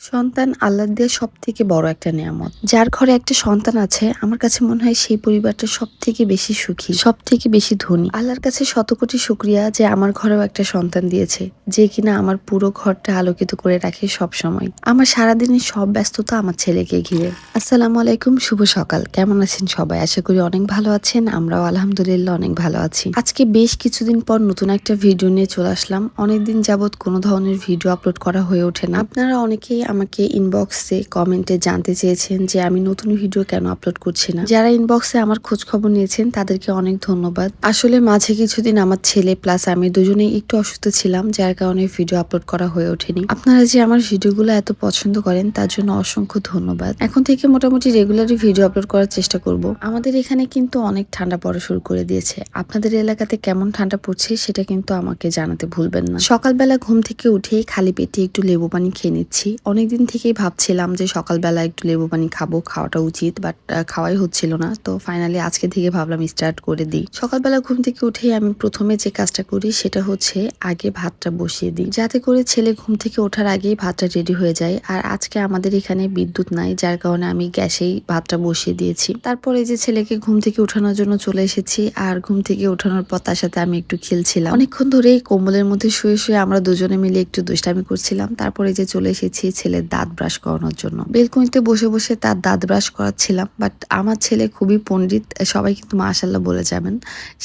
সন্তান আল্লাহ দিয়ে সব থেকে বড় একটা নিয়ামত। যার ঘরে একটা সন্তান আছে, আমার কাছে মনে হয় সেই পরিবারটা সব থেকে বেশি সুখী সব থেকে বেশি ধনী। আল্লাহর কাছে শত কোটি শুক্রিয়া যে আমার ঘরেও একটা সন্তান দিয়েছে, যে কিনা আমার পুরো ঘরটা আলোকিত করে রাখে সব সময় আমার সারাদিনের সব ব্যস্ততা আমার ছেলেকে ঘিরে। আসসালামু আলাইকুম, শুভ সকাল। কেমন আছেন সবাই? আশা করি অনেক ভালো আছেন, আমরাও আলহামদুলিল্লাহ অনেক ভালো আছি। আজকে বেশ কিছুদিন পর নতুন একটা ভিডিও নিয়ে চলে আসলাম। অনেকদিন যাবত কোনো ধরনের ভিডিও আপলোড করা হয়ে ওঠে না। আপনারা অনেকেই আমাকে ইনবক্সে কমেন্টে জানতে চেয়েছেন যে আমি নতুন ভিডিও কেন আপলোড করছি না। যারা ইনবক্সে আমার খোঁজ খবর নিয়েছেন, তাদেরকে অনেক ধন্যবাদ। আসলে মাঝে কিছুদিন আমার ছেলে প্লাস আমি দুজনেই একটু অসুস্থ ছিলাম, যার কারণে ভিডিও আপলোড করা হয়ে ওঠেনি। আপনারা যে আমার ভিডিওগুলো এত পছন্দ করেন, তার জন্য অসংখ্য ধন্যবাদ। এখন থেকে মোটামুটি রেগুলারই ভিডিও আপলোড করার চেষ্টা করব। আমাদের এখানে কিন্তু অনেক ঠান্ডা পড়া শুরু করে দিয়েছে। আপনাদের এলাকাতে কেমন ঠান্ডা পড়ছে, সেটা কিন্তু আমাকে জানাতে ভুলবেন না। সকালবেলা ঘুম থেকে উঠেই খালি পেটে একটু লেবু পানি খেয়ে নিচ্ছি। অনেকদিন থেকেই ভাবছিলাম যে সকালবেলা একটু লেবু পানি খাব, খাওয়াটা উচিত বাট খাওয়াই হচ্ছিল না। তো ফাইনালি আজকে থেকে ভাবলাম স্টার্ট করে দিই। সকালবেলা ঘুম থেকে উঠেই আমি প্রথমে যে কাজটা করি সেটা হচ্ছে আগে ভাতটা বসিয়ে দিই। যাতে করে ছেলে ঘুম থেকে ওঠার আগেই ভাতটা রেডি হয়ে যায়। আর আজকে আমাদের এখানে বিদ্যুৎ নাই, যার কারণে আমি গ্যাসেই ভাতটা বসিয়ে দিয়েছি। তারপরে যে ছেলেকে ঘুম থেকে ওঠানোর জন্য চলে এসেছি, আর ঘুম থেকে ওঠানোর পর তার সাথে আমি একটু খেলছিলাম। অনেকক্ষণ ধরেই কোমলের মধ্যে শুয়ে শুয়ে আমরা দুজনে মিলে একটু দুষ্টামি করছিলাম। তারপরে যে চলে এসেছি ছেলের দাঁত ব্রাশ করানোর জন্য। বেলকুনিতে বসে বসে তার দাঁত ব্রাশ করাচ্ছিলাম বাট আমার ছেলে খুবই পণ্ডিত, সবাই কিন্তু মাশাল্লাহ বলে যাবেন।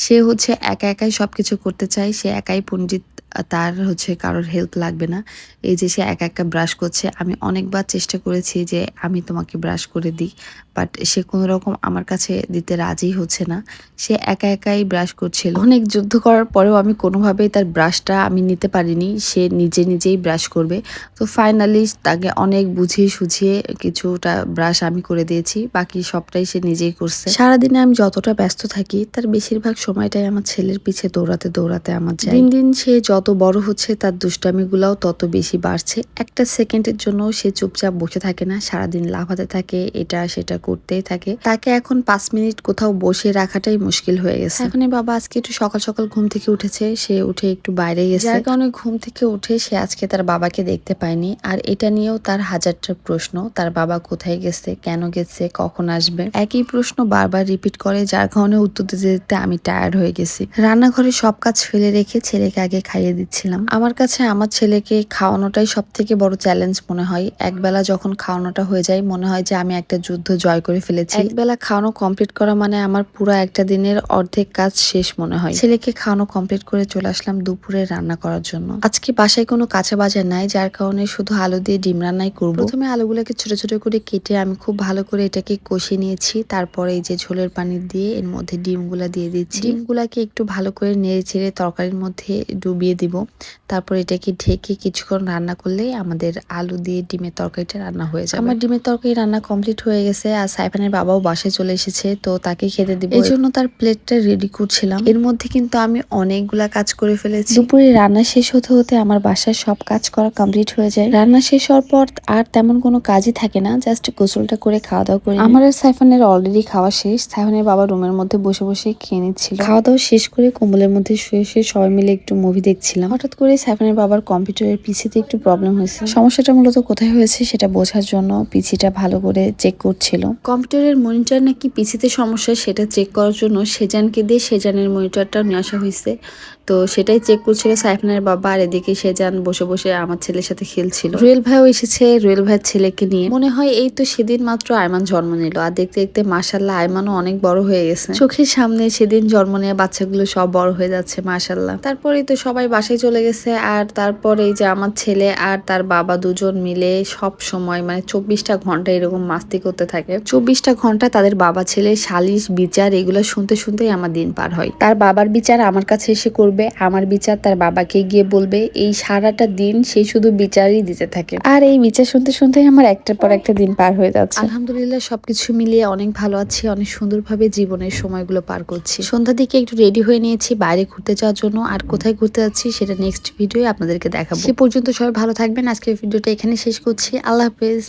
সে হচ্ছে একা একাই সব কিছু করতে চায়, সে একাই পণ্ডিত, তার হচ্ছে কারোর হেল্প লাগবে না। এই যে সে একা একা ব্রাশ করছে, আমি অনেকবার চেষ্টা করেছি যে আমি তোমাকে ব্রাশ করে দিই বাট সে কোনো রকম আমার কাছে দিতে রাজি হচ্ছে না। সে একা একাই ব্রাশ করছিল। অনেক যুদ্ধ করার পরেও আমি কোনোভাবেই তার ব্রাশটা আমি নিতে পারিনি, সে নিজে নিজেই ব্রাশ করবে। তো ফাইনালি তাকে অনেক বুঝিয়ে সুঝিয়ে কিছুটা ব্রাশ আমি করে দিয়েছি, বাকি সবটাই সে নিজেই করছে। সারাদিনে আমি যতটা ব্যস্ত থাকি, তার বেশিরভাগ সময়টাই আমার ছেলের পিছে দৌড়াতে দৌড়াতে আমার যায়। দিন দিন সে যত বড় হচ্ছে, তার দুষ্টামিগুলাও তত বেশি বাড়ছে। একটা সেকেন্ডের জন্য সে চুপচাপ বসে থাকে না, সারাদিন লাফাতে থাকে, এটা সেটা করতেই থাকে। তাকে এখন পাঁচ মিনিট কোথাও বসে রাখাটাই মুশকিল হয়ে গেছে। এখন বাবা আজকে একটু সকাল সকাল ঘুম থেকে উঠেছে, সে উঠে একটু বাইরে গেছে। যার কারণে ঘুম থেকে উঠে সে আজকে তার বাবাকে দেখতে পায়নি, আর এটা নিয়েও তার হাজারটা প্রশ্ন, তার বাবা কোথায় গেছে, কেন গেছে, কখন আসবে? একই প্রশ্ন বারবার রিপিট করে, যার কারণে উত্তর দিতে দিতে আমি টায়ার্ড হয়ে গেছি। রান্নাঘরে সব কাজ ফেলে রেখে ছেলেকে আগে খাইয়ে দিচ্ছিলাম। আমার কাছে আমার ছেলেকে খাওয়ানোটাই সব থেকে বড় চ্যালেঞ্জ মনে হয়। একবেলা যখন খাওয়ানোটা হয়ে যায়, মনে হয় যে আমি একটা যুদ্ধ জয় করে ফেলেছি। একবেলা খাওয়ানো কমপ্লিট করা মানে আমার পুরো একটা দিনের অর্ধেক কাজ শেষ মনে হয়। ছেলেকে খাওয়ানো কমপ্লিট করে চলে আসলাম দুপুরে রান্না করার জন্য। আজকে বাসায় কোনো কাঁচা বাজার নাই, যার কারণে শুধু আলু দিয়ে ডিম রান্নাই করব। প্রথমে আলুগুলোকে ছোট ছোট করে কেটে আমি খুব ভালো করে এটাকে কষিয়ে নিয়েছি। তারপরে এই যে ঝোলের পানি দিয়ে এর মধ্যে ডিমগুলা দিয়ে দিচ্ছি। ডিমগুলাকে একটু ভালো করে নেড়ে চেড়ে তরকারির মধ্যে ডুবিয়ে দিব। তারপর এটাকে ঢেকে কিছুক্ষণ রান্না করলে আমাদের আলু দিয়ে ডিমের তরকারিটা রান্না হয়ে যাবে। আমার ডিমের তরকারি রান্না কমপ্লিট হয়ে গেছে আর সাইফানের বাবাও বাসায় চলে এসেছে তো তাকে খেতে দিব। এই জন্য তার প্লেটটা রেডি করছিলাম। এর মধ্যে কিন্তু আমি অনেকগুলা কাজ করে ফেলেছি। দুপুরে রান্না শেষ হতে হতে আমার বাসায় সব কাজ করা কমপ্লিট হয়ে যায়। রান্না শেষ হওয়ার পর আর তেমন কোনো কাজই থাকে না জাস্ট গোসলটা করে খাওয়া দাওয়া করে আমার আর সাইফানের অলরেডি খাওয়া শেষ সাইফানের বাবা রুমের মধ্যে বসে বসে খেয়ে নিচ্ছিল। খাওয়া দাওয়া শেষ করে কম্বলের মধ্যে শুয়ে শুয়ে সবাই মিলে একটু মুভি দেখছিলাম। হঠাৎ করে সাইফানের বাবার কম্পিউটারের পিসিতে একটু প্রবলেম হয়েছে সমস্যাটা মূলত কোথায় হয়েছে সেটা বোঝার জন্য পিসিটা ভালো করে চেক করছিল। কম্পিউটারের মনিটর নাকি পিসিতে সমস্যা সেটা চেক করার জন্য সেজানকে দিয়ে সেজানের মনিটরটা নিয়ে আসা হয়েছে। তো সেটাই চেক করছিল সাইফানের বাবা আর এদিকে সেজান বসে বসে আমার ছেলের সাথে খেলছিল। রুয়েল ভাইও এসেছে রুয়েল ভাইয়ের ছেলেকে নিয়ে। মনে হয় এই তো সেদিন মাত্র আয়মান জন্ম নিল। আর দেখতে দেখতে মাসাল্লাহ আয়মানও অনেক বড় হয়ে গেছে। চোখের সামনে সেদিন জন্ম নেওয়া বাচ্চাগুলো সব বড় হয়ে যাচ্ছে মাসাল্লাহ তারপরেই তো সবাই বাসায় চলে গেছে, আর তারপরে এই যে আমার ছেলে আর তার বাবা দুজন মিলে সব সময় মানে চব্বিশটা ঘণ্টা এরকম মাস্তি করতে থাকে। চব্বিশটা ঘণ্টা তাদের বাবা ছেলে সালিশ, বিচার এগুলো শুনতে শুনতেই আমার দিন পার হয়। তার বাবার বিচার আমার কাছে এসে করবে, আমার বিচার তার বাবাকে গিয়ে বলবে, এই সারাটা দিন সেই শুধু বিচারই দিতে থাকে। আর এই বিচার শুনতে শুনতে আমার একটার পর একটা দিন পার হয়ে যাচ্ছে। আলহামদুলিল্লাহ, সবকিছু মিলিয়ে অনেক ভালো আছি, অনেক সুন্দরভাবে জীবনের সময়গুলো পার করছি। সন্ধ্যা দিকে একটু রেডি হয়ে নিয়েছি বাইরে ঘুরতে যাওয়ার জন্য। আর কোথায় ঘুরতে যাচ্ছি সেটা নেক্সট ভিডিও আপনাদেরকে দেখাবো। সে পর্যন্ত সবাই ভালো থাকবেন। আজকের ভিডিওটা এখানে শেষ করছি। আল্লাহ হাফেজ।